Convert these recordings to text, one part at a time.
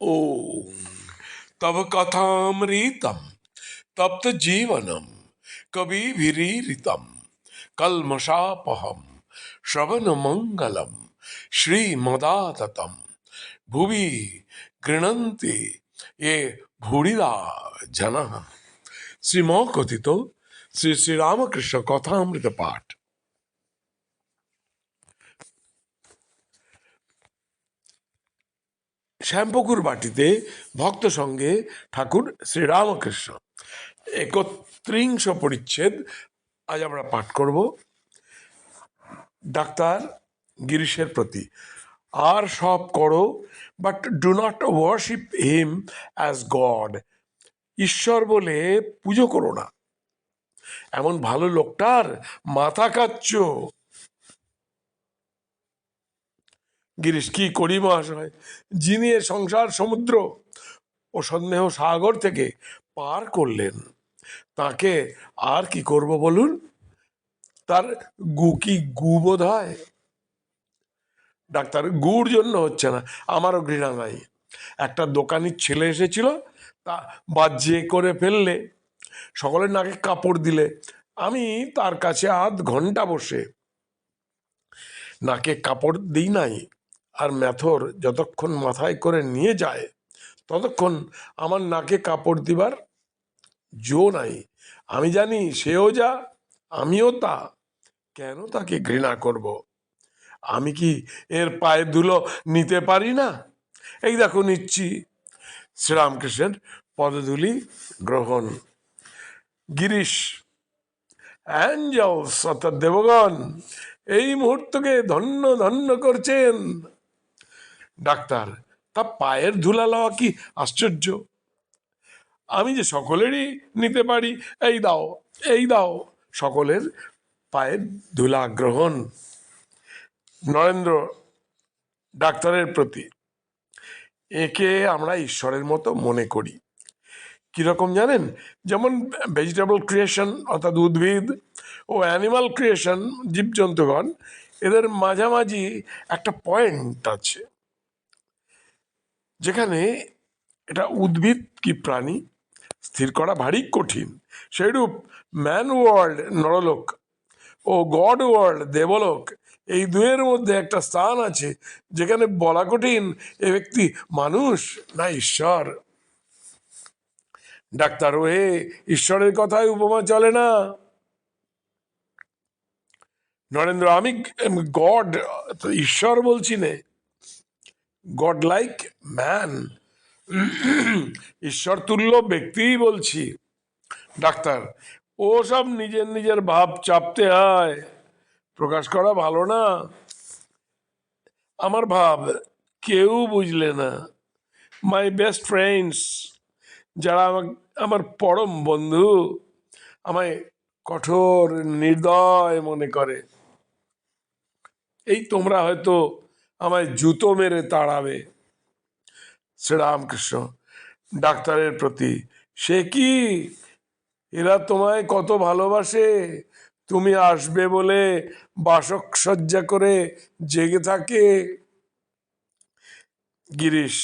ओम। तब कथामृतम, तप्त जीवनम कवि विरीरितम कलमशापहम श्रवण मंगलम श्रीमदातम भुवि गृणंति ये भूरिदा जन। श्री श्री श्री रामकृष्ण कथामृत पाठ শ্যামপুকুর বাটিতে ভক্ত সঙ্গে ঠাকুর শ্রীরামকৃষ্ণ। একত্রিংশ পরিচ্ছেদ। আজ আমরা পাঠ করব ডাক্তার গিরিশের প্রতি। আর সব করো but do not worship him as God ঈশ্বর বলে পুজো করো না। এমন ভালো লোকটার মাথা কাচ্ছ গিরিশ, কি করি মহাশয় যিনি এ সংসার সমুদ্র ও সন্দেহ সাগর থেকে পার করলেন, তাকে আর কি করব বলুন? তার গু কি গু বোধ হয় ডাক্তার, গুড় জন্য হচ্ছে না, আমারও ঘৃণা নাই একটা দোকানির ছেলে এসেছিল, তা বাজ্যে করে ফেললে, সকলের নাকে কাপড় দিলে, আমি তার কাছে আধ ঘণ্টা বসে, নাকে কাপড় দিই নাই। আর ম্যাথর যতক্ষণ মাথায় করে নিয়ে যায়, ততক্ষণ আমার নাকে কাপড় দিবার জো নাই। আমি জানি সেও যা, আমিও তা। কেন তাকে ঘৃণা করব? আমি কি এর পায়ে ধুলো নিতে পারি না? এই দেখো নিচ্ছি। শ্রীরামকৃষ্ণের পদধূলি গ্রহণ। গিরিশ অ্যাঞ্জেলস অর্থাৎ দেবগণ, এই মুহূর্তকে ধন্য ধন্য করছেন। ডাক্তার, তা পায়ের ধুলা লওয়া কি আশ্চর্য? আমি যে সকলেরই নিতে পারি, এই দাও এই দাও, সকলের পায়ের ধুলা গ্রহণ। নরেন্দ্র, ডাক্তারের প্রতি। একে আমরা ঈশ্বরের মতো মনে করি। কীরকম জানেন? যেমন ভেজিটেবল ক্রিয়েশন অর্থাৎ উদ্ভিদ, ও অ্যানিমাল ক্রিয়েশন জীবজন্তুগণ, এদের মাঝামাঝি একটা পয়েন্ট আছে। যেখানে এটা উদ্ভিদ কি প্রাণী? স্থির করা ভারী কঠিন। সেইরূপ ম্যান ওয়ার্ল্ড নরলোক ও গড ওয়ার্ল্ড দেবলোক এই দুয়ের মধ্যে একটা স্থান আছে, যেখানে বলা কঠিন এ ব্যক্তি মানুষ না ঈশ্বর। ডাক্তার ওয়ে ঈশ্বরের কথায় উপমা চলে না। নরেন্দ্র, আমি গড ঈশ্বর বলছি নে। গড লাইক ম্যান ঈশ্বর তুল্য ব্যক্তিই বলছি। ডাক্তার, ও সব নিজের নিজের ভাব চাপতে হয়। প্রকাশ করা ভালো না। আমার ভাব কেউ বুঝলে না। মাই বেস্ট ফ্রেন্ডস যারা আমার পরম বন্ধু, আমায় কঠোর নির্দয় মনে করে। এই তোমরা হয়তো আমায় জুতো মেরে তাড়াবে। শ্রীরামকৃষ্ণ, ডাক্তারের প্রতি, সে কি? এরা তোমায় কত ভালোবাসে? তুমি আসবে বলে বাসক সজ্জা করে জেগে থাকে? Girish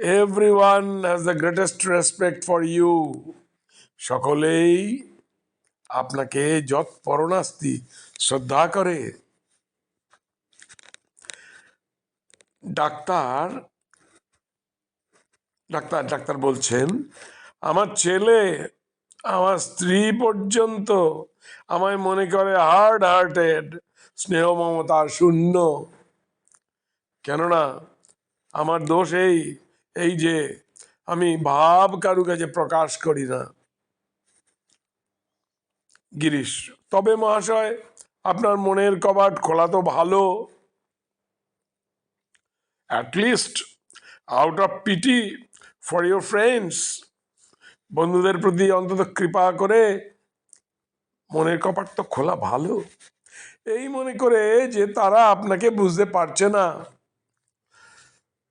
every one has the greatest respect for you সকলেই আপনাকে যৎ পরণাস্তি শ্রদ্ধা করে। ডাক্তার ডাক্তার ডাক্তার বলছেন, আমার ছেলে, আমার স্ত্রী পর্যন্ত আমায় মনে করে হার্ড হার্টেড স্নেহ মমতা শূন্য। কেননা আমার দোষ এই এই যে আমি ভাব কারু কাছে প্রকাশ করি না। গিরিশ, তবে মহাশয়, আপনার মনের কবাট খোলা তো ভালো। At least out of pity for your friends বন্ধুদের প্রতি অন্তত কৃপা করে মনের কপাট তো খোলা ভালো। এই মনে করে যে তারা আপনাকে বুঝতে পারছে না।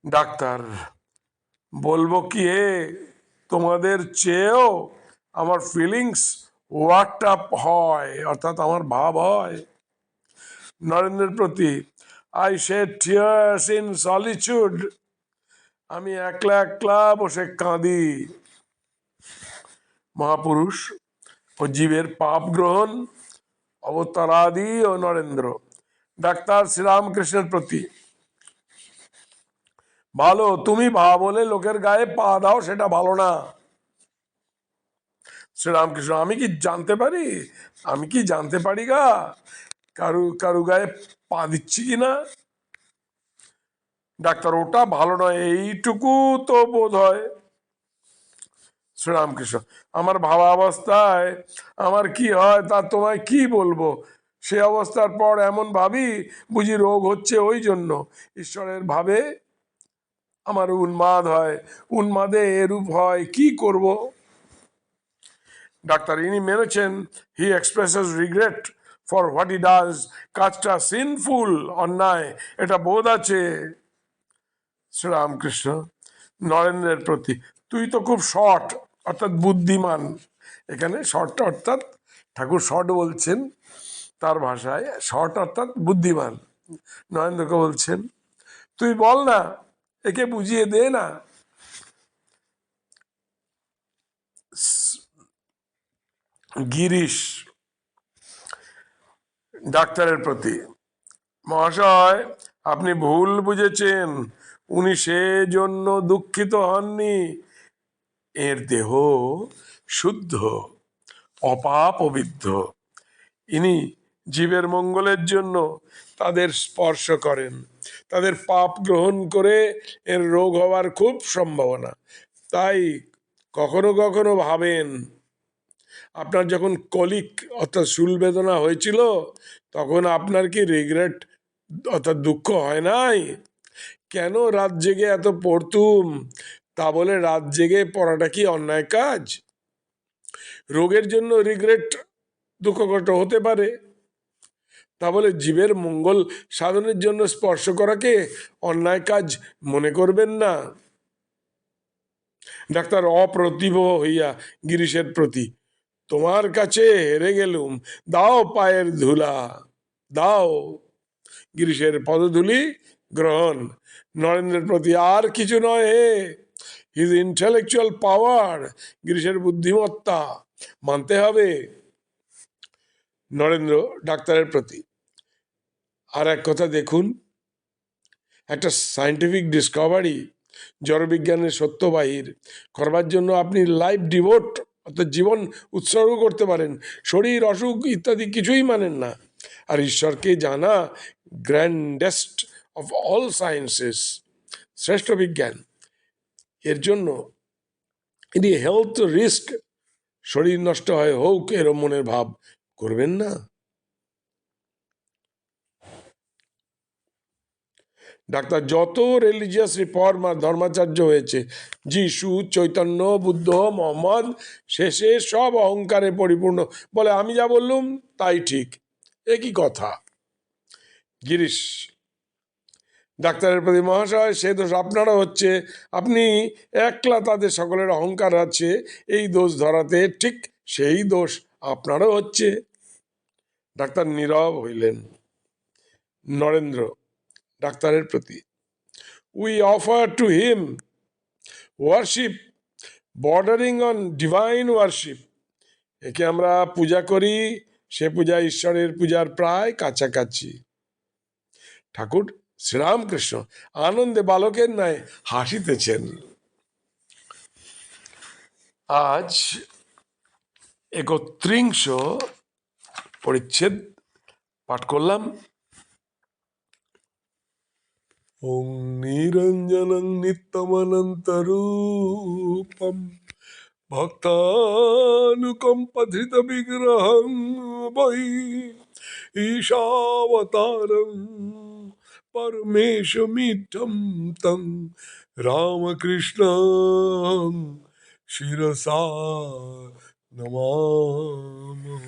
ডাক্তার, বলব কি এ? তোমাদের চেয়েও আমার ফিলিংস ওয়ার্কড আপ হয়, অর্থাৎ আমার ভাব হয়। নরেন্দ্রের প্রতি I shed tears in solitude আমি একলা একলা বসে কাঁদি। মহাপুরুষ ও জীবের পাপ গ্রহণ, অবতারাদি ও নরেন্দ্র, ডাক্তার শ্রীরামকৃষ্ণের প্রতি। ভালো, তুমি ভা বলে লোকের গায়ে পা দাও, সেটা ভালো না। শ্রীরামকৃষ্ণ, আমি কি জানতে পারি? আমি কি জানতে পারি গা? কারু কারু গায়ে পা দিচ্ছি কি না? ডাক্তার, ওটা ভালো নয়, এইটুকু তো বোধ হয় শ্রীরামকৃষ্ণ, আমার ভাবা অবস্থায় আমার কি হয়, তা তোমায় কি বলব? সে অবস্থার পর এমন ভাবি, বুঝি রোগ হচ্ছে ওই জন্য। ঈশ্বরের ভাবে আমার উন্মাদ হয়, উন্মাদে এরূপ হয়, কি করব? ডাক্তার, ইনি মেনেছেন he expresses regret for what he does কাজটা সিনফুল অন্যায়, এটা বোধ আছে। শ্রীরামকৃষ্ণ নরেন্দ্রের প্রতি। তুই তো খুব শর্ট অর্থাৎ বুদ্ধিমান। এখানে শর্ট অর্থাৎ ঠাকুর শর্ট বলছেন, তার ভাষায় শর্ট অর্থাৎ বুদ্ধিমান। নরেন্দ্রকে বলছেন, তুই বল না, একে বুঝিয়ে দে না। গিরিশ ডাক্তারের প্রতি। মহাশয়, আপনি ভুল বুঝেছেন। উনি সেজন্য দুঃখিত হননি। এর দেহ শুদ্ধ, অপাপবিদ্ধ। ইনি জীবের মঙ্গলের জন্য তাদের স্পর্শ করেন। তাদের পাপ গ্রহণ করে এর রোগ হওয়ার খুব সম্ভাবনা। তাই কখনো কখনো ভাবেন আপনার যখন কলিক অর্থাৎ বেদনা হয়েছিল, তখন আপনার কি রিগ্রেট অর্থাৎ দুঃখ হয় নাই? কেন রাত জেগে এত পড়তুম তা বলে রাত জেগে পড়াটা কি অন্যায় কাজ? রোগের জন্য রিগ্রেট দুঃখ কষ্ট হতে পারে। তা বলে জীবের মঙ্গল সাধনের জন্য স্পর্শ করাকে অন্যায় কাজ মনে করবেন না। ডাক্তার অপ্রতিভ হইয়া গিরিশের প্রতি তোমার কাছে হেরে গেলুম। দাও পায়ের ধুলা। দাও। গিরিশের পদধূলি গ্রহণ। নরেন্দ্রের প্রতি আর কিছু নয় হে। হিজ ইন্টেলেকচুয়াল পাওয়ার গিরিশের বুদ্ধিমত্তা মানতে হবে। নরেন্দ্র ডাক্তারের প্রতি। আর এক কথা দেখুন, একটা সায়েন্টিফিক ডিসকভারি জড়বিজ্ঞানের সত্যবাহীর করবার জন্য আপনি লাইফ ডিভোট অর্থাৎ জীবন উৎসর্গ করতে পারেন, শরীর অসুখ ইত্যাদি কিছুই মানেন না। আর ঈশ্বরকে জানা গ্র্যান্ডেস্ট অফ অল সায়েন্সেস, শ্রেষ্ঠ বিজ্ঞান। এর জন্য ইনি হেলথ রিস্ক শরীর নষ্ট হয়, হোক এরম মনের ভাব, করবেন না। ডাক্তার, যত রিলিজিয়াস রিফর্ম আর ধর্মাচার্য হয়েছে, যিশু, চৈতন্য, বুদ্ধ, মোহাম্মদ, শেষে সব অহংকারে পরিপূর্ণ। বলে, আমি যা বললুম তাই ঠিক। একই কথা? গিরিশ, ডাক্তারের প্রতি মহাশয়, সে দোষ আপনারও হচ্ছে। আপনি একলা তাদের সকলের অহংকার আছে, এই দোষ ধরাতে ঠিক সেই দোষ আপনারও হচ্ছে। ডাক্তার নীরব হইলেন। নরেন্দ্র ডাক্তারের প্রতি। We offer to him worship bordering on divine worship একে আমরা পূজা করি, সে পূজা ঈশ্বরের পূজার প্রায় কাছাকাছি। ঠাকুর শ্রীরামকৃষ্ণ আনন্দে বালকের ন্যায় হাসিতেছেন। আজ একত্রিংশ পরিচ্ছেদ পাঠ করলাম। ॐ निरञ्जनं नित्यमनन्तरूपं भक्तानुकम्पथितविग्रहं वै ईशावतारं परमेशमिठं तं रामकृष्णं शिरसा नमामः।